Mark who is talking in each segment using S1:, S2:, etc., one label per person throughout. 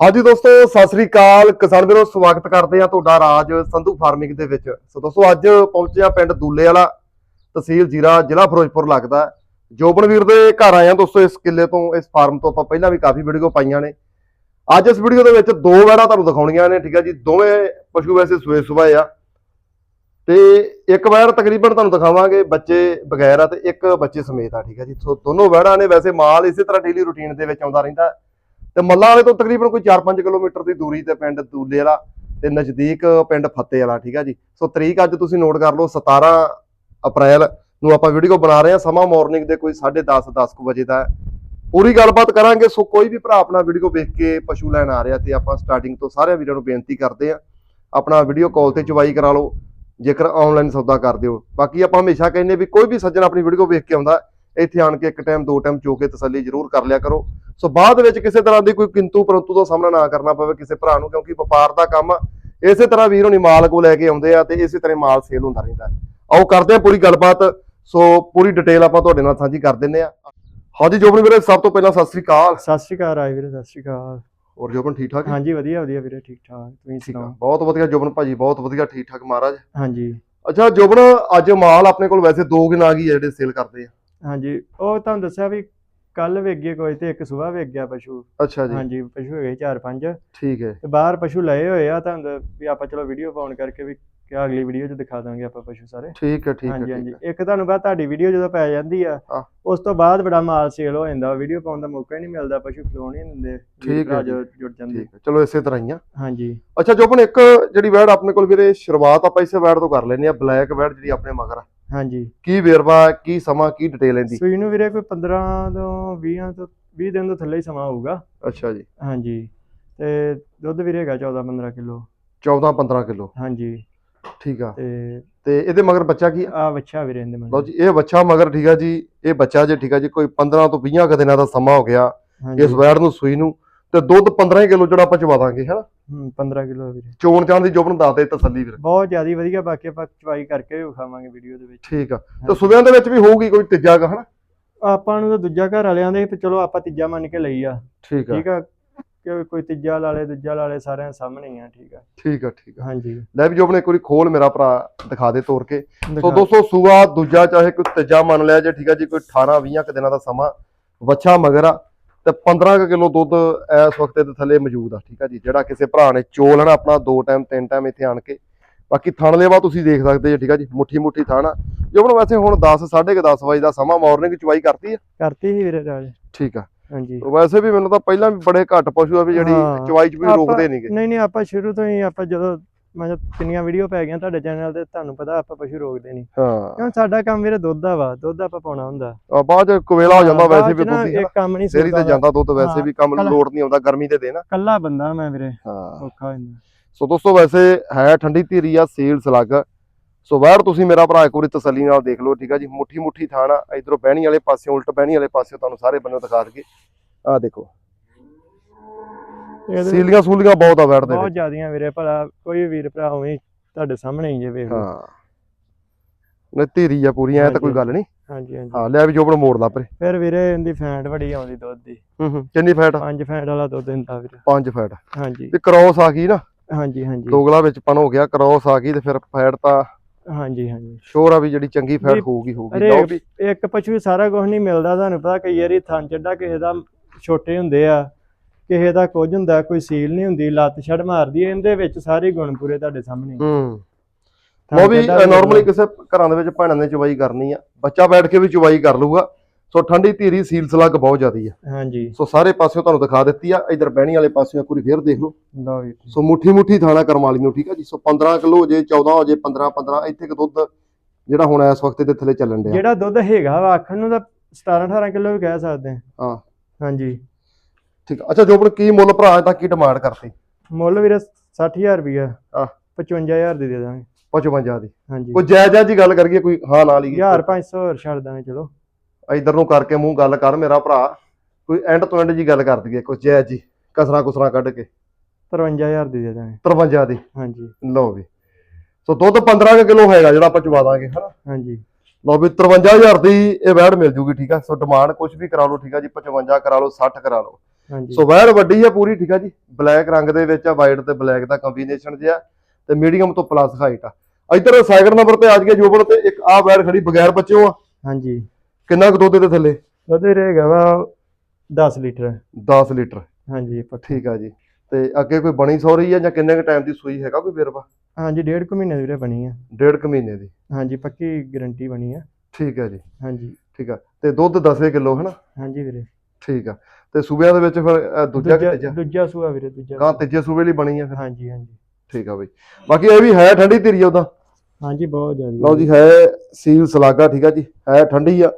S1: ਹਾਂਜੀ ਦੋਸਤੋ, ਸਤਿ ਸ੍ਰੀ ਅਕਾਲ। ਕਿਸਾਨ ਵੀਰੋ, ਸਵਾਗਤ ਕਰਦੇ ਆ ਤੁਹਾਡਾ ਰਾਜ ਸੰਧੂ ਫਾਰਮਿੰਗ ਦੇ ਵਿੱਚ। ਸੋ ਦੋਸਤੋ, ਅੱਜ ਪਹੁੰਚੇ ਆ ਪਿੰਡ ਦੂਲੇ ਵਾਲਾ, ਤਹਿਸੀਲ ਜੀਰਾ, ਜ਼ਿਲ੍ਹਾ ਫਿਰੋਜ਼ਪੁਰ ਲੱਗਦਾ ਹੈ। ਜੋਬਨ ਵੀਰ ਦੇ ਘਰ ਆਏ ਆ ਦੋਸਤੋ, ਇਸ ਕਿੱਲੇ ਤੋਂ, ਇਸ ਫਾਰਮ ਤੋਂ ਆਪਾਂ ਪਹਿਲਾਂ ਵੀ ਕਾਫੀ ਵੀਡੀਓ ਪਾਈਆਂ ਨੇ। ਅੱਜ ਇਸ ਵੀਡੀਓ ਦੇ ਵਿੱਚ ਦੋ ਵੈੜਾਂ ਤੁਹਾਨੂੰ ਦਿਖਾਉਣੀਆਂ ਨੇ, ਠੀਕ ਹੈ ਜੀ? ਦੋਵੇਂ ਪਸ਼ੂ ਵੈਸੇ ਸਵੇ ਸੁਬਾਏ ਆ। ਤੇ ਇੱਕ ਵੈੜ ਤਕਰੀਬਨ ਤੁਹਾਨੂੰ ਦਿਖਾਵਾਂਗੇ, ਬੱਚੇ ਬਗੈਰ ਆ ਤੇ ਇੱਕ ਬੱਚੇ ਸਮੇਤ ਆ, ਠੀਕ ਆ ਜੀ? ਸੋ ਦੋਨੋਂ ਵੈੜਾਂ ਨੇ ਵੈਸੇ ਮਾਲ ਇਸੇ ਤਰ੍ਹਾਂ ਡੇਲੀ ਰੁਟੀਨ ਦੇ ਵਿੱਚ ਆਉਂਦਾ ਰਹਿੰਦਾ ਤੇ ਮੱਲਾਂ ਵਾਲੇ ਤੋਂ ਤਕਰੀਬਨ ਕੋਈ 4-5 ਕਿਲੋਮੀਟਰ ਦੀ ਦੂਰੀ ਤੇ ਪਿੰਡ ਦੂਲੇ ਵਾਲਾ ਤੇ ਨਜ਼ਦੀਕ ਪਿੰਡ ਫੱਤੇ ਵਾਲਾ ਠੀਕ ਹੈ ਜੀ? ਸੋ ਤਰੀਕ ਅੱਜ ਤੁਸੀਂ ਨੋਟ ਕਰ ਲਓ 17 ਅਪ੍ਰੈਲ ਨੂੰ ਆਪਾਂ ਵੀਡੀਓ ਬਣਾ ਰਹੇ ਹਾਂ, ਸਮਾਂ ਮਾਰਨਿੰਗ ਦੇ ਕੋਈ 10:30 10 ਕੁ ਵਜੇ ਦਾ ਪੂਰੀ ਗੱਲਬਾਤ ਕਰਾਂਗੇ, ਸੋ ਕੋਈ ਵੀ ਭਰਾ ਆਪਣਾ ਵੀਡੀਓ ਵੇਖ ਕੇ ਪਸ਼ੂ ਲੈਣ ਆ ਰਿਹਾ ਤੇ ਆਪਾਂ ਸਟਾਰਟਿੰਗ ਤੋਂ ਸਾਰਿਆਂ ਵੀਰਾਂ ਨੂੰ ਬੇਨਤੀ ਕਰਦੇ ਆ ਆਪਣਾ ਵੀਡੀਓ ਕਾਲ ਤੇ ਚਵਾਈ ਕਰਾ ਲਓ, ਜੇਕਰ ਆਨਲਾਈਨ ਸੌਦਾ ਕਰਦੇ ਹੋ ਬਾਕੀ ਆਪਾਂ ਹਮੇਸ਼ਾ ਕਹਿੰਦੇ ਵੀ ਕੋਈ ਵੀ ਸੱਜਣ ਆਪਣੀ ਵੀਡੀਓ ਵੇਖ ਕੇ ਆਉਂਦਾ, ਇੱਥੇ ਆਣ ਕੇ ਇੱਕ ਟਾਈਮ ਦੋ ਟਾਈਮ ਚੋ ਕੇ ਤਸੱਲੀ ਜ਼ਰੂਰ ਕਰ ਲਿਆ ਕਰੋ। ਸੋ ਬਾਅਦ ਵਿੱਚ ਕਿਸੇ ਤਰ੍ਹਾਂ ਦੀ ਕੋਈ ਕਿੰਤੂ ਪਰੰਤੂ ਦਾ ਸਾਹਮਣਾ ਨਾ ਕਰਨਾ ਪਵੇ ਕਿਸੇ ਭਰਾ ਨੂੰ ਕਿਉਂਕਿ ਵਪਾਰ ਦਾ ਕੰਮ ਆ। ਇਸੇ ਤਰ੍ਹਾਂ ਵੀਰ ਹੋਣੀ ਮਾਲ ਕੋ ਲੈ ਕੇ ਆਉਂਦੇ ਆ ਤੇ ਇਸੇ ਤਰ੍ਹਾਂ ਮਾਲ ਸੇਲ ਹੁੰਦਾ ਰਹਿੰਦਾ। ਆਓ ਕਰਦੇ ਆ ਪੂਰੀ ਗੱਲਬਾਤ। ਸੋ ਪੂਰੀ ਡਿਟੇਲ ਆਪਾਂ ਤੁਹਾਡੇ ਨਾਲ ਸਾਂਝੀ ਕਰ ਦਿੰਨੇ ਆ। ਹਾਂਜੀ ਜੋਬਨ ਵੀਰੇ ਸਭ ਤੋਂ ਪਹਿਲਾਂ ਸਤਿ ਸ੍ਰੀ ਅਕਾਲ।
S2: ਸਤਿ ਸ਼੍ਰੀ ਅਕਾਲ ਰਾਜ ਵੀਰੇ ਸਤਿ ਸ਼੍ਰੀ ਅਕਾਲ।
S1: ਹੋਰ ਜੋਬਨ ਠੀਕ ਠਾਕ
S2: ਹਾਂਜੀ ਵਧੀਆ ਵਧੀਆ ਵੀਰੇ ਠੀਕ ਠਾਕ। ਤੁਸੀਂ
S1: ਆ।
S2: ਸੁਣਾਓ?
S1: ਬਹੁਤ ਵਧੀਆ ਜੋਬਨ ਭਾਜੀ ਬਹੁਤ ਵਧੀਆ ਠੀਕ ਠਾਕ ਮਹਾਰਾਜ।
S2: ਹਾਂਜੀ।
S1: ਅੱਛਾ ਜੋਬਨ ਅੱਜ ਮਾਲ ਆਪਣੇ ਕੋਲ ਵੈਸੇ ਦੋ ਗਿਨਾ ਗਈ ਜਿਹੜੇ ਸੇਲ ਕਰਦੇ ਆ?
S2: ਹਾਂਜੀ ਉਹ ਤੁਹਾਨੂੰ ਦੱਸਿਆ ਵੀ ਕੱਲ ਵੇਖ ਗਏ ਕੋਈ ਤੇ ਇੱਕ ਸਵੇਰ ਵੇਖ ਗਿਆ ਪਸ਼ੂ।
S1: ਅੱਛਾ ਜੀ।
S2: ਹਾਂਜੀ ਪਸ਼ੂ ਹੈਗੇ ਚਾਰ ਪੰਜ।
S1: ਠੀਕ ਹੈ।
S2: ਤੇ ਬਾਹਰ ਪਸ਼ੂ ਲਏ ਹੋਏ ਆ ਤੁਹਾਨੂੰ ਵੀ ਆਪਾਂ ਚਲੋ ਵੀਡੀਓ ਪਾਉਣ ਕਰਕੇ ਵੀ ਕਿ ਅਗਲੀ ਵੀਡੀਓ 'ਚ ਦਿਖਾ ਦਾਂਗੇ ਆਪਾਂ ਪਸ਼ੂ ਸਾਰੇ।
S1: ਠੀਕ ਹੈ ਠੀਕ ਹੈ
S2: ਹਾਂਜੀ ਹਾਂਜੀ। ਇੱਕ ਤੁਹਾਨੂੰ ਬਾਅਦ ਤੁਹਾਡੀ ਵੀਡੀਓ ਜਦੋਂ ਪੈ ਜਾਂਦੀ ਆ। ਉਸ ਤੋਂ ਬਾਅਦ ਬੜਾ ਮਾਲ ਸੇਲ ਹੋ ਜਾਂਦਾ। ਵੀਡੀਓ ਪਾਉਣ ਦਾ ਮੌਕਾ ਹੀ ਨਹੀਂ ਮਿਲਦਾ ਪਸ਼ੂ ਖਲੋਣ ਹੀ ਨਹੀਂ ਦਿੰਦੇ।
S1: ਠੀਕ ਹੈ
S2: ਜੋ। ਜੁੜ ਜਾਂਦੇ।
S1: ਚਲੋ ਇਸੇ ਤਰ੍ਹਾਂ ਹੀ ਆ।
S2: ਹਾਂਜੀ।
S1: ਅੱਛਾ ਜੋਬਨ ਇੱਕ ਜਿਹੜੀ ਵੈੜ ਆਪਣੇ ਕੋਲ ਵੀਰੇ ਸ਼ੁਰੂਆਤ ਆਪਾਂ ਇਸੇ ਵੈੜ ਤੋਂ ਕਰ ਲੈਨੇ ਆ ਬਲੈਕ ਵੈੜ ਜਿਹੜੀ ਆਪਣੇ ਮਗਰ ਆ।
S2: ਹਾਂਜੀ।
S1: ਕੀ ਵੇਰਵਾ ਕੀ ਸਮਾਂ ਕੀ ਡਿਟੇਲ ਇਹਦੀ?
S2: ਸੂਈ ਨੂੰ ਵੀਰੇ ਕੋਈ 15 ਤੋਂ 20 ਤੋਂ 20 ਦਿਨ ਤੋਂ ਥੱਲੇ ਹੀ ਸਮਾਂ ਹੋਊਗਾ।
S1: ਅੱਛਾ ਜੀ।
S2: ਹਾਂਜੀ। ਤੇ ਦੁੱਧ ਵੀਰੇ ਹੈਗਾ 14 15 ਕਿਲੋ।
S1: 14 15 ਕਿਲੋ।
S2: ਹਾਂਜੀ।
S1: ਠੀਕ ਆ।
S2: ਤੇ
S1: ਤੇ ਇਹਦੇ ਮਗਰ ਬੱਚਾ ਕੀ? ਆ?
S2: ਬੱਚਾ ਵੀਰੇ ਇਹਦੇ
S1: ਲਓ
S2: ਮਨ
S1: ਜੀ ਇਹ ਬੱਚਾ ਮਗਰ ਠੀਕ ਆ ਜੀ ਇਹ ਬੱਚਾ ਜੇ ਠੀਕ ਆ ਜੀ ਕੋਈ 15 ਤੋਂ 20 ਕੁ ਦਿਨਾਂ ਦਾ ਸਮਾਂ ਹੋ ਗਿਆ ਇਸ ਵੈੜ ਨੂੰ ਸੂਈ ਨੂੰ ਤੇ ਦੁੱਧ 15 ਕਿਲੋ ਜਿਹੜਾ ਆਪਾਂ ਚਵਾ ਦਾਂਗੇ ਹੈਨਾ?
S2: ਹੂੰ 15 ਕਿਲੋ ਵੀਰੇ।
S1: ਚੋਣ ਚਾਣ ਦੀ ਜੋਬਨ ਦੱਸਦੇ ਤਸੱਲੀ ਵੀਰ।
S2: ਬਹੁਤ ਜ਼ਿਆਦੀ ਵਧੀਆ ਬਾਕੀ ਆਪਾਂ ਚਵਾਈ ਕਰਕੇ ਵੀ ਵਿਖਾਵਾਂਗੇ ਵੀਡੀਓ ਦੇ ਵਿੱਚ।
S1: ਠੀਕ ਆ। ਤੇ ਸੁਬਿਆਂ ਦੇ ਵਿੱਚ ਵੀ ਹੋਊਗੀ ਕੋਈ ਤੀਜਾ ਗਾ ਹਨਾ?
S2: ਆਪਾਂ ਨੂੰ ਤਾਂ ਦੂਜਾ ਘਰ ਵਾਲਿਆਂ ਦੇ ਤੇ ਚਲੋ ਆਪਾਂ ਤੀਜਾ ਮੰਨ ਕੇ ਲਈ ਆ।
S1: ਠੀਕ ਆ।
S2: ਠੀਕ ਆ? ਕਿ ਕੋਈ ਤੀਜਾ ਲਾਲੇ ਦੂਜਾ ਲਾਲੇ ਸਾਰਿਆਂ ਸਾਹਮਣੇ ਹੀ ਆ ਠੀਕ ਆ।
S1: ਠੀਕ ਆ ਠੀਕ ਆ।
S2: ਹਾਂਜੀ।
S1: ਲੈ ਵੀ ਜੋਬਨ ਇੱਕ ਵਾਰੀ ਖੋਲ ਮੇਰਾ ਭਰਾ ਦਿਖਾ ਦੇ ਤੋੜ ਕੇ। ਸੋ ਦੋਸਤੋ ਸੂਆ ਦੂਜਾ ਚਾਹੇ ਕੋਈ ਤੀਜਾ ਮੰਨ ਲਿਆ ਜੇ ਠੀਕ ਆ ਜੀ ਕੋਈ 18 20 ਕੁ ਦਿਨਾਂ ਦਾ ਸਮਾਂ ਵੱਛਾ ਮਗਰ ਆ। ਤੇ 15 ਕੁ ਕਿਲੋ ਦੁੱਧ ਇਸ ਵਕਤ ਦੇ ਥੱਲੇ ਮੌਜੂਦ ਆ ਠੀਕ ਆ ਜੀ? ਜਿਹੜਾ ਕਿਸੇ ਭਰਾ ਨੇ ਚੋ ਲੈਣਾ ਆਪਣਾ ਦੋ ਟਾਈਮ ਤਿੰਨ ਟਾਈਮ ਇੱਥੇ ਆਣ ਕੇ। ਬਾਕੀ ਥਣ ਲੇਵਾ ਤੁਸੀਂ ਦੇਖ ਸਕਦੇ ਜੀ ਠੀਕ ਆ ਜੀ? ਮੁੱਠੀ ਮੁੱਠੀ ਥਣ। ਆ ਜੋਬਨ ਵੈਸੇ ਹੁਣ 10 10:30 ਵਜੇ ਦਾ ਸਮਾਂ ਮਾਰਨਿੰਗ ਚਵਾਈ ਕਰਤੀ ਆ?
S2: ਕਰਤੀ ਸੀ ਵੀਰੇ ਰਾਜ।
S1: ਠੀਕ ਆ।
S2: ਹਾਂਜੀ।
S1: ਵੈਸੇ ਵੀ ਮੈਨੂੰ ਤਾਂ ਪਹਿਲਾਂ ਵੀ ਬੜੇ ਘੱਟ ਪਸ਼ੂ ਆ ਵੀ ਜਿਹੜੀ। ਚਵਾਈ ਚ ਵੀ ਰੋਕਦੇ ਨਹੀਂਗੇ
S2: ਨਹੀਂ ਨਹੀਂ ਆਪਾਂ ਸ਼ੁਰੂ ਤੋਂ ਹੀ ਆਪਾਂ ਜਦੋਂ ਮੈਂ ਜਦ ਕਿੰਨੀਆਂ ਵੀਡੀਓ ਪੈ ਗਈਆਂ ਤੁਹਾਡੇ ਚੈਨਲ ਤੇ ਤੁਹਾਨੂੰ ਪਤਾ ਆਪਾਂ ਪਸ਼ੂ ਰੋਕਦੇ ਨਹੀਂ
S1: ਹਾਂ।
S2: ਕਿਉਂ ਸਾਡਾ ਕੰਮ ਵੀਰੇ ਦੁੱਧ ਦਾ ਵਾ ਦੁੱਧ ਆਪਾਂ ਪਾਉਣਾ ਹੁੰਦਾ।
S1: ਆ ਬਾਅਦ ਚ ਕੁਵੇਲਾ ਹੋ ਜਾਂਦਾ ਵੈਸੇ ਵੀ ਦੁੱਧ
S2: ਇੱਕ ਕੰਮ ਨਹੀਂ
S1: ਡੇਰੀ ਤੇ ਜਾਂਦਾ ਦੁੱਧ ਵੈਸੇ ਵੀ ਕੰਮ ਲੋੜ ਨਹੀਂ ਆਉਂਦਾ ਗਰਮੀ ਦੇ ਆ।
S2: ਕੱਲਾ ਬੰਦਾ ਮੈਂ ਵੀਰੇ
S1: ਹਾਂ।
S2: ਔਖਾ ਹੋ ਜਾਂਦਾ।
S1: ਸੋ ਦੋਸਤੋ ਵੈਸੇ ਹੈ ਠੰਡੀ ਧੀਰੀ ਆ ਸੇਲ ਸਲੱਗ। ਸੋ ਬਾਹਰ ਤੁਸੀਂ ਮੇਰਾ ਭਰਾ ਇੱਕ ਵਾਰੀ ਤਸੱਲੀ ਨਾਲ ਦੇਖ ਲਓ ਠੀਕ ਆ ਜੀ? ਮੁੱਠੀ ਮੁੱਠੀ ਥਾਣ ਇਧਰੋਂ ਬਹਿਣੀ ਵਾਲੇ ਪਾਸੇ ਉਲਟ ਬਹਿਣੀ ਵਾਲੇ ਪਾਸੇ ਤੁਹਾਨੂੰ ਸਾਰੇ ਬੰਨੋਂ ਦਿਖਾ ਦਈਏ। ਆ ਦੇਖੋ।
S2: ਇਹਦੇ
S1: ਸੀਲੀਆਂ ਸੂਲੀਆਂ ਬਹੁਤ ਆ ਦੇ
S2: ਬਹੁਤ
S1: ਵਿੱਚ
S2: ਜ਼ਿਆਦੀਆਂ ਵੀਰੇ ਭਲਾ ਕੋਈ ਵੀਰ ਭਰਾ ਹੋਵੇ ਤੁਹਾਡੇ ਸਾਹਮਣੇ ਹੀ ਜੇ ਵੇਖ ਲਓ।
S1: ਹਾਂ। ਨੇ ਧੀਰੀ ਆ ਪੂਰੀ ਐ ਤਾਂ ਕੋਈ ਗੱਲ ਨਹੀਂ।
S2: ਹਾਂਜੀ ਹਾਂਜੀ।
S1: ਹਾਂ ਲੈ ਵੀ ਜੋਬਨ ਮੋੜ ਲਾ ਪਰੇ।
S2: ਫਿਰ ਵੀਰੇ ਇਹਦੀ ਫੈਂਟ ਬੜੀ ਆਉਂਦੀ ਦੁੱਧ ਦੀ।
S1: ਹੂੰ ਹੂੰ ਕਿੰਨੀ ਫੈਟ?
S2: ਪੰਜ ਫੈਂਟ ਵਾਲਾ ਦੁੱਧ ਦਿੰਦਾ ਵੀਰੇ।
S1: ਪੰਜ ਫੈਟ।
S2: ਹਾਂਜੀ।
S1: ਤੇ ਕ੍ਰੋਸ ਆ ਗਈ ਨਾ?
S2: ਹਾਂਜੀ ਹਾਂਜੀ।
S1: ਦੋਗਲਾ ਵਿੱਚ ਪਨ ਹੋ ਗਿਆ ਕ੍ਰੋਸ ਆ ਗਈ ਤੇ ਫਿਰ ਫੈਟ ਤਾਂ
S2: ਹਾਂਜੀ ਹਾਂਜੀ।
S1: ਸ਼ੋਰ ਆ ਵੀ ਜਿਹੜੀ ਚੰਗੀ ਫੈਟ
S2: ਵੀ
S1: ਹੋਊਗੀ ਹੋਊਗੀ। ਲਓ ਵੀ।
S2: ਇੱਕ ਪਸ਼ੂ ਸਾਰਾ ਕੁਝ ਨਹੀਂ ਮਿਲਦਾ ਤੁਹਾਨੂੰ ਪਤਾ ਕਈ ਵਾਰੀ ਥਣ ਚੱਡਾ ਕਿਸੇ ਦਾ ਛੋਟੇ ਹੁੰਦੇ ਆ। ਕਿਸੇ ਦਾ ਕੁਝ ਹੁੰਦਾ ਕੋਈ ਸੀਲ ਨਹੀਂ ਹੁੰਦੀ ਲੱਤ ਛੜ ਮਾਰਦੀ ਇਹਦੇ ਵਿੱਚ ਸਾਰੇ ਗੁਣ ਪੂਰੇ ਤੁਹਾਡੇ ਸਾਹਮਣੇ।
S1: ਹੂੰ। ਉਹ ਵੀ ਨਾਰਮਲੀ ਕਿਸੇ ਘਰਾਂ ਦੇ ਵਿੱਚ ਭੈਣਾਂ ਨੇ ਚਵਾਈ ਕਰਨੀ ਆ। ਬੱਚਾ ਬੈਠ ਕੇ ਵੀ ਚਵਾਈ ਕਰ ਲੂਗਾ ਸੋ ਠੰਡੀ ਧੀਰੀ ਸੀਲ ਸਲੱਗ ਬਹੁਤ ਜ਼ਿਆਦੀ ਆ।
S2: ਹਾਂਜੀ।
S1: ਸੋ ਸਾਰੇ ਪਾਸਿਓਂ ਤੁਹਾਨੂੰ ਦਿਖਾ ਦਿੱਤੀ ਆ। ਇਧਰ ਬਹਿਣੀ ਵਾਲੇ ਪਾਸਿਓਂ ਇੱਕ ਵਾਰੀ ਫੇਰ ਦੇਖ ਲਓ।
S2: ਲਓ ਵੀ
S1: ਸੋ ਮੁੱਠੀ ਮੁੱਠੀ ਥਾਣਾ ਕਰਮ ਵਾਲੀ ਨੂੰ ਠੀਕ ਆ ਜੀ? ਸੋ 15 ਕਿਲੋ ਹੋ ਜੇ 14 ਹੋ ਜੇ 15 15 ਇੱਥੇ ਕਿ ਦੁੱਧ ਜਿਹੜਾ ਹੁਣ ਇਸ ਵਕਤ ਦੇ ਥੱਲੇ ਚੱਲਣ ਡਿਆ।
S2: ਜਿਹੜਾ ਦੁੱਧ ਹੈਗਾ ਵਾ ਆਖਣ ਨੂੰ ਤਾਂ 17 18 ਕਿਲੋ ਵੀ ਕਹਿ ਸਕਦੇ ਹਾਂ
S1: ਹਾਂ।
S2: ਹਾਂਜੀ।
S1: ਠੀਕ ਆ। ਅੱਛਾ ਜੋਬਨ ਕੀ ਮੁੱਲ ਭਰਾ ਤਾਂ ਕੀ ਡਿਮਾਂਡ ਕਰਤੀ?
S2: ਮੁੱਲ ਵੀਰੇ 60000 ਰੁਪਇਆ
S1: ਹਾਂ।
S2: 55000 ਦੀ ਦੇ ਦਾਂਗੇ।
S1: 55 ਦੀ।
S2: ਹਾਂਜੀ।
S1: ਕੋਈ ਜਾਇਜ਼ ਜਾਇਜ਼ ਜੀ ਗੱਲ ਕਰੀਏ ਕੋਈ ਹਾਂ ਨਾਲ ਹੀ
S2: 1500 ਹੋਰ ਛੱਡ ਦਾਂਗੇ ਚਲੋ।
S1: ਇਧਰ ਨੂੰ ਕਰਕੇ ਮੂੰਹ ਗੱਲ ਕਰ ਮੇਰਾ ਭਰਾ। ਕੋਈ ਐਂਡ ਤੋਂ ਐਂਡ ਜੀ ਗੱਲ ਕਰ ਦਈਏ ਕੋਈ ਜਾਇਜ਼ ਜੀ ਕਸਰਾ ਕੁਸਰਾ ਕੱਢ ਕੇ।
S2: 53000 ਦੀ ਦੇ ਦਾਂਗੇ।
S1: 53 ਦੀ।
S2: ਹਾਂਜੀ।
S1: ਲਓ ਵੀ। ਸੋ ਦੁੱਧ 15 ਕਿਲੋ ਹੈਗਾ ਜਿਹੜਾ ਆਪਾਂ ਚਵਾ ਦਾਂਗੇ ਹਨਾ?
S2: ਹਾਂਜੀ।
S1: ਲਓ ਵੀ 53000 ਦੀ ਇਹ ਵੈੜ ਮਿਲ ਜੂਗੀ ਠੀਕ ਆ? ਸੋ ਡਿਮਾਂਡ ਕੁਝ ਵੀ ਕਰਾ ਲਓ ਠੀਕ ਆ ਜੀ 55 ਕਰਾ ਲਓ 60 ਕਰਾ ਲਓ। ਸੋ ਵੈੜ ਵੱਡੀ ਆ ਪੂਰੀ ਠੀਕ ਆ ਜੀ? ਬਲੈਕ ਰੰਗ ਦੇ ਵਿੱਚ ਆ ਵਾਈਟ ਤੇ ਬਲੈਕ ਦਾ ਕੰਬੀਨੇਸ਼ਨ ਜਿਆ ਤੇ ਮੀਡੀਅਮ ਤੋਂ ਪਲੱਸ ਹਾਈਟ ਆ। ਇੱਧਰ ਸੈਕਿੰਡ ਨੰਬਰ ਤੇ ਆ ਗਿਆ ਜੋਬਨ ਤੇ ਇੱਕ ਆ ਵੈੜ ਖੜੀ ਬਗੈਰ ਬੱਚਿਓ ਆ।
S2: ਹਾਂਜੀ।
S1: ਕਿੰਨਾ ਕੁ ਦੁੱਧ ਦੇ ਥੱਲੇ?
S2: ਉਹਦੇ ਰਹੇਗਾ ਵਾ 10 ਲੀਟਰ।
S1: 10 ਲੀਟਰ।
S2: ਹਾਂਜੀ
S1: ਠੀਕ ਆ ਜੀ। ਤੇ ਅੱਗੇ ਕੋਈ ਬਣੀ ਸੌਰੀ ਆ ਜਾਂ ਕਿੰਨੇ ਕ ਟਾਈਮ ਦੀ ਸੂਈ ਹੈਗਾ ਕੋਈ ਵੇਰਵਾ?
S2: ਹਾਂਜੀ ਡੇਢ ਕੁ ਮਹੀਨੇ ਦੀ ਵੀਰੇ ਬਣੀ ਆ।
S1: ਡੇਢ ਕੁ ਮਹੀਨੇ ਦੀ।
S2: ਹਾਂਜੀ ਪੱਕੀ ਗਾਰੰਟੀ ਬਣੀ ਆ।
S1: ਠੀਕ ਆ ਜੀ।
S2: ਹਾਂਜੀ।
S1: ਠੀਕ ਆ। ਤੇ ਦੁੱਧ 10 ਕਿਲੋ ਹਨਾ?
S2: ਹਾਂਜੀ ਵੀਰੇ।
S1: ਠੀਕ ਆ। ਤੇ ਸੂਬਿਆਂ ਦੇ ਵਿੱਚ ਫਿਰ ਦੂਜਾ ਕਿ ਤੀਜਾ?
S2: ਦੂਜਾ ਸੂਆ ਵੀਰੇ ਦੂਜਾ
S1: ਗਾਂ ਤੀਜੇ ਸੂਬੇ ਲਈ ਬਣੀ ਆ। ਫਿਰ
S2: ਹਾਂਜੀ ਹਾਂਜੀ।
S1: ਠੀਕ ਆ ਬਈ। ਬਾਕੀ ਇਹ ਵੀ ਹੈ ਠੰਡੀ ਧੀਰੀ ਉਹਦਾ
S2: ਹਾਂਜੀ ਬਹੁਤ ਜ਼ਿਆਦਾ।
S1: ਲਓ ਜੀ ਹੈ ਸੀਲ ਸਲਾਗਾ ਠੀਕ ਆ ਜੀ। ਹੈ ਠੰਡੀ ਆ।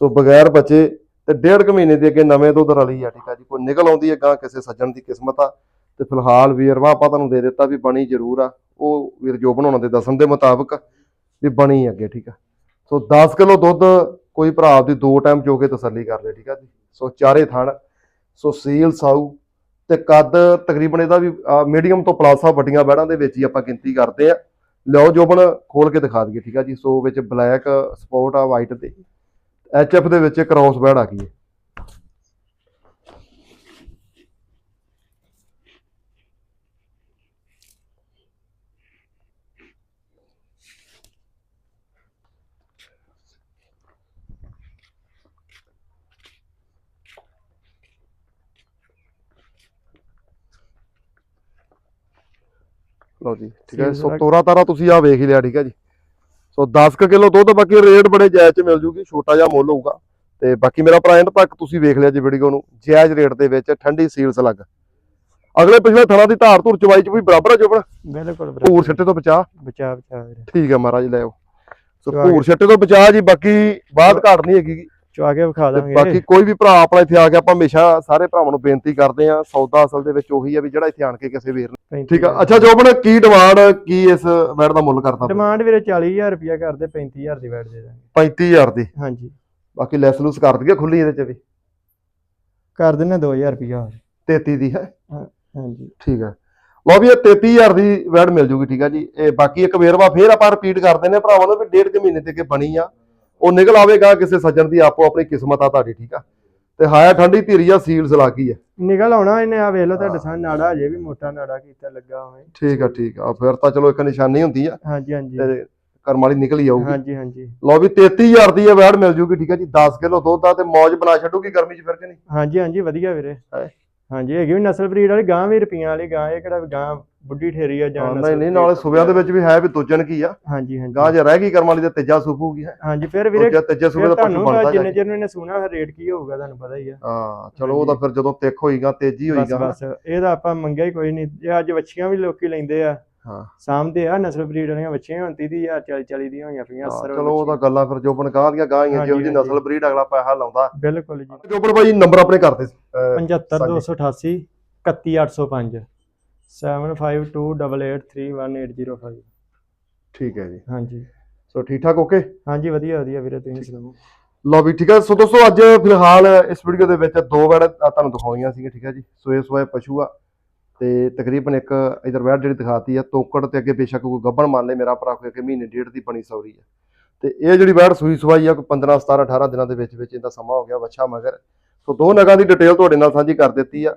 S1: ਸੋ ਬਗੈਰ ਬੱਚੇ ਤੇ ਡੇਢ ਕੁ ਮਹੀਨੇ ਦੇ ਅੱਗੇ ਨਵੇਂ ਦੁੱਧ ਰਲੀ ਆ ਠੀਕ ਆ ਜੀ। ਕੋਈ ਨਿਕਲ ਆਉਂਦੀ ਹੈ ਗਾਂ ਕਿਸੇ ਸੱਜਣ ਦੀ ਕਿਸਮਤ ਆ। ਤੇ ਫਿਲਹਾਲ ਵੀਰਵਾ ਆਪਾਂ ਤੁਹਾਨੂੰ ਦੇ ਦਿੱਤਾ ਵੀ ਬਣੀ ਜ਼ਰੂਰ ਆ। ਉਹ ਵੀਰ ਜੋ ਬਣਾਉਣ ਦੇ ਦੱਸਣ ਦੇ ਮੁਤਾਬਕ ਵੀ ਬਣੀ ਅੱਗੇ ਠੀਕ ਆ। ਸੋ 10 ਕਿਲੋ ਦੁੱਧ ਕੋਈ ਭਰਾ ਆਪਦੀ ਦੋ ਟਾਈਮ ਚੋ ਕੇ ਤਸੱਲੀ ਕਰ ਲੈ ਠੀਕ ਆ ਜੀ। ਸੋ ਚਾਰੇ ਥਣ, ਸੋ ਸੀਲ ਸਾਊ ਤੇ ਕੱਦ ਤਕਰੀਬਨ ਇਹਦਾ ਵੀ ਮੀਡੀਅਮ ਤੋਂ ਪਲੱਸ ਆ ਵੱਡੀਆਂ ਬੈੜਾਂ ਦੇ ਵਿੱਚ ਹੀ ਆਪਾਂ ਗਿਣਤੀ ਕਰਦੇ ਆ। ਲਿਓ ਜੋਬਨ, ਖੋਲ ਕੇ ਦਿਖਾ ਦਈਏ, ਠੀਕ ਆ ਜੀ? ਸੋ ਵਿੱਚ ਬਲੈਕ ਸਪੋਟ ਆ ਵਾਈਟ ਤੇ। ਐਚ ਐਫ ਦੇ ਵਿੱਚ ਕ੍ਰਾਸ ਬੈੜ ਆ ਗਈ ਹੈ। ਲਓ ਜੀ ਠੀਕ ਹੈ ਸੋ ਤੋਰਾ ਤਾਰਾ ਤੁਸੀਂ ਆ ਵੇਖ ਲਿਆ ਠੀਕ ਹੈ ਜੀ। ਸੋ 10 ਕਿਲੋ ਦੁੱਧ ਬਾਕੀ ਰੇਟ ਬੜੇ ਜਾਇਜ਼ ਚ ਮਿਲ ਜੂਗੀ ਛੋਟਾ ਜਿਹਾ ਮੁੱਲ ਹੋਊਗਾ। ਤੇ ਬਾਕੀ ਮੇਰਾ ਭਰਾ ਐਂਡ ਤੱਕ ਤੁਸੀਂ ਵੇਖ ਲਿਆ ਜੀ ਵੀਡੀਓ ਨੂੰ ਜਾਇਜ਼ ਰੇਟ ਦੇ ਵਿੱਚ ਠੰਡੀ ਸੀਲਸ ਲੱਗ ਅਗਲੇ ਪਿਛਲੇ ਥਣਾ ਦੀ ਧਾਰ ਧੁਰ ਚਵਾਈ ਚ ਵੀ ਬਰਾਬਰ ਆ ਜੋਬਨ
S2: ਬਿਲਕੁਲ
S1: ਭੂਰ ਛੱਟੇ ਤੋਂ ਬਚਾ
S2: ਬਚਾ ਬਚਾ
S1: ਠੀਕ ਹੈ ਮਹਾਰਾਜ ਲੈ ਆਓ। ਸੋ ਭੂਰ ਛੱਟੇ ਤੋਂ ਬਚਾ ਜੀ ਬਾਕੀ ਬਾਤ ਘਾਟ ਨਹੀਂ ਹੈਗੀ।
S2: ਚਵਾ ਕੇ ਵਿਖਾ ਦਾਂਗੇ।
S1: ਬਾਕੀ ਕੋਈ ਵੀ ਭਰਾ ਆਪਣਾ ਇੱਥੇ ਆ ਕੇ ਆਪਾਂ ਹਮੇਸ਼ਾ ਸਾਰੇ ਭਰਾਵਾਂ ਨੂੰ ਬੇਨਤੀ ਕਰਦੇ ਆ ਸੌਦਾ ਅਸਲ ਦੇ ਵਿੱਚ ਉਹੀ ਆ ਵੀ ਜਿਹੜਾ ਇੱਥੇ ਆਣ ਕੇ ਕਿਸੇ ਵੀਰ ਨੂੰ ਠੀਕ ਆ। ਅੱਛਾ ਜੋਬਨ ਕੀ ਡਿਮਾਂਡ ਕੀ ਇਸ ਵੈਟ ਦਾ ਮੁੱਲ ਕਰਦਾ
S2: ਡਿਮਾਂਡ ਵੀਰੇ 40000 ਰੁਪਿਆ ਕਰਦੇ 35000 ਦੀ ਵੈਟ ਦੇ ਦਾਂਗੇ।
S1: 35000 ਦੀ?
S2: ਹਾਂਜੀ।
S1: ਬਾਕੀ ਲੈਸ ਲੂਸ ਕਰ ਦਈਏ ਖੁੱਲੀ ਇਹਦੇ ਚ ਵੀ?
S2: ਕਰ ਦਿੰਨੇ 2000 ਰੁਪਿਆ
S1: 33 ਦੀ ਹੈ?
S2: ਹਾਂਜੀ।
S1: ਠੀਕ ਹੈ ਲਓ ਵੀ ਇਹ 33000 ਦੀ ਵੈਟ ਮਿਲ ਜੂਗੀ ਠੀਕ ਆ ਜੀ। ਇਹ ਬਾਕੀ ਇੱਕ ਵੇਰਵਾ ਫੇਰ ਆਪਾਂ ਰਿਪੀਟ ਕਰ ਦਿੰਦੇ ਆ ਭਰਾਵਾਂ ਨੂੰ ਵੀ ਡੇਢ ਕੁ ਮਹੀਨੇ ਤੇ ਅੱਗੇ ਬਣੀ ਆ। ਉਹ ਨਿਕਲ ਆਵੇਗਾ ਕਿਸੇ ਸੱਜਣ ਦੀ ਆਪੋ ਆਪਣੀ ਕਿਸਮਤ ਆ ਤੁਹਾਡੀ ਠੀਕ ਆ? ਤੇ ਹਾਇਆ ਠੰਡੀ ਧੀਰੀ ਆ ਸੀਲਸ ਲੱਗੀ ਆ।
S2: ਨਿਕਲ ਆਉਣਾ ਇਹਨੇ ਆ ਵੇਖ ਲਓ ਤੁਹਾਡੇ ਸਾਹਮਣੇ ਨਾੜਾ ਅਜੇ ਵੀ ਮੋਟਾ ਨਾੜਾ ਕੀਤਾ ਲੱਗਾ ਹੋਵੇ
S1: ਠੀਕ ਆ ਠੀਕ ਆ। ਫਿਰ ਤਾਂ ਚਲੋ ਇੱਕ ਨਿਸ਼ਾਨੀ ਹੁੰਦੀ ਆ
S2: ਹਾਂਜੀ ਹਾਂਜੀ।
S1: ਤੇ ਕਰਮ ਵਾਲੀ ਨਿਕਲ ਹੀ ਆਊਗੀ।
S2: ਹਾਂਜੀ ਹਾਂਜੀ।
S1: ਲਓ ਵੀ 33000 ਦੀ ਇਹ ਵੈਟ ਮਿਲ ਜੂਗੀ ਠੀਕ ਆ ਜੀ। 10 ਕਿਲੋ ਦੁੱਧ ਆ ਤੇ ਮੌਜ ਬਣਾ ਛੱਡੂਗੀ ਗਰਮੀ 'ਚ ਫਿਰ ਕੇ ਨਹੀਂ?
S2: ਹਾਂਜੀ ਹਾਂਜੀ ਵਧੀਆ ਵੀਰੇ? ਹਾਂਜੀ ਹੈਗੀ ਵੀ ਨਸਲ ਬਰੀਡ ਵਾਲੀ ਗਾਂ ਵੀ ਰੁਪਈਆਂ ਵਾਲੀ ਗਾਂ ਇਹ ਕਿਹੜਾ ਵੀ ਗਾਂ ਬੁੱਢੀ ਠੇਰੀ ਆ ਜਾਂ
S1: ਨਹੀਂ ਨਹੀਂ ਨਾਲੇ ਸੁਬਿਆਂ ਦੇ ਵਿੱਚ ਵੀ ਹੈ ਵੀ ਦੁੱਜਣ ਕੀ ਆ?
S2: ਹਾਂਜੀ ਹਾਂਜੀ।
S1: ਗਾਂ ਜੇ ਰਹਿ ਗਈ ਕਰਮ ਵਾਲੀ ਤੇ ਤੀਜਾ ਸੂਪੂਗੀ
S2: ਹਾਂਜੀ ਫਿਰ ਵੀਰੇ
S1: ਦੂਜਾ ਤੀਜੇ ਸੂਬੇ ਦਾ ਪਸ਼ੂ ਬਣਦਾ
S2: ਜਿੰਨੇ। ਚਿਰ ਨੂੰ ਇਹਨੇ ਸੁਣਾ ਰੇਟ ਕੀ ਹੋਊਗਾ ਤੁਹਾਨੂੰ ਪਤਾ ਹੀ ਆ।
S1: ਹਾਂ ਚਲੋ ਉਹ ਤਾਂ ਫਿਰ ਜਦੋਂ ਤਿੱਖ ਹੋਈਗਾ ਤੇਜ਼ੀ ਹੋਈਗਾ
S2: ਬਸ ਇਹਦਾ ਆਪਾਂ ਮੰਗਿਆ ਹੀ ਕੋਈ ਨਹੀਂ। ਇਹ ਅੱਜ ਵੱਛੀਆਂ ਵੀ ਲੋਕੀ ਲੈਂਦੇ ਆ।
S1: ਹਾਂ।
S2: ਸਾਹਮਣੇ ਆ ਨਸਲ ਬਰੀਡ ਵਾਲੀਆਂ ਵੱਛੀਆਂ ਹੁਣ 30000 40 40 ਦੀਆਂ ਹੋਈਆਂ ਪਈਆਂ
S1: ਹਾਂ,
S2: ਅਸਰ
S1: ਚਲੋ ਉਹ ਤਾਂ ਗੱਲਾਂ ਫਿਰ ਜੋਬਨ ਗਾਂ ਦੀਆਂ ਗਾਂ ਹੀ ਜਿਹੋ ਜੀ। ਨਸਲ ਬਰੀਡ ਅਗਲਾ ਪੈਸਾ ਲਾਉਂਦਾ।
S2: ਬਿਲਕੁਲ ਜੀ।
S1: ਜੋਬਨ ਭਾਈ ਨੰਬਰ ਆਪਣੇ ਕਰਦੇ
S2: 75288 31805 7528831805
S1: ਠੀਕ ਹੈ ਜੀ।
S2: ਹਾਂਜੀ।
S1: ਸੋ ਠੀਕ ਠਾਕ ਓਕੇ?
S2: ਹਾਂਜੀ ਵਧੀਆ ਵਧੀਆ ਵੀਰੇ ਤੁਸੀਂ ਸੁਣਾਓ?
S1: ਲਓ ਵੀ ਠੀਕ ਹੈ ਸੋ ਦੋਸਤੋ ਅੱਜ ਫਿਲਹਾਲ ਇਸ ਵੀਡੀਓ ਦੇ ਵਿੱਚ ਦੋ ਵੈੜ ਤੁਹਾਨੂੰ ਦਿਖਾਉਣੀਆਂ ਸੀਗੀਆਂ ਠੀਕ ਹੈ ਜੀ। ਸੋਏ ਸੋਏ ਪਸ਼ੂ ਆ ਤੇ ਤਕਰੀਬਨ ਇੱਕ ਇਧਰ ਵੈੜ ਜਿਹੜੀ ਦਿਖਾਤੀ ਆ ਤੋਕੜ ਤੇ ਅੱਗੇ ਬੇਸ਼ੱਕ ਕੋਈ ਗੱਬਣ ਮੰਨ ਲੈ ਮੇਰਾ ਭਰਾ ਕੋਈ ਕਿ ਮਹੀਨੇ ਡੇਢ ਦੀ ਬਣੀ ਸੌਰੀ ਆ। ਤੇ ਇਹ ਜਿਹੜੀ ਵੈੜ ਸੂਈ ਸਵਾਈ ਆ ਕੋਈ 15 17 18 ਦਿਨਾਂ ਦੇ ਵਿੱਚ ਵਿੱਚ ਇਹਦਾ ਸਮਾਂ ਹੋ ਗਿਆ ਵੱਛਾ ਮਗਰ। ਸੋ ਦੋ ਨਗਾਂ ਦੀ ਡਿਟੇਲ ਤੁਹਾਡੇ ਨਾਲ ਸਾਂਝੀ ਕਰ ਦਿੱਤੀ ਆ।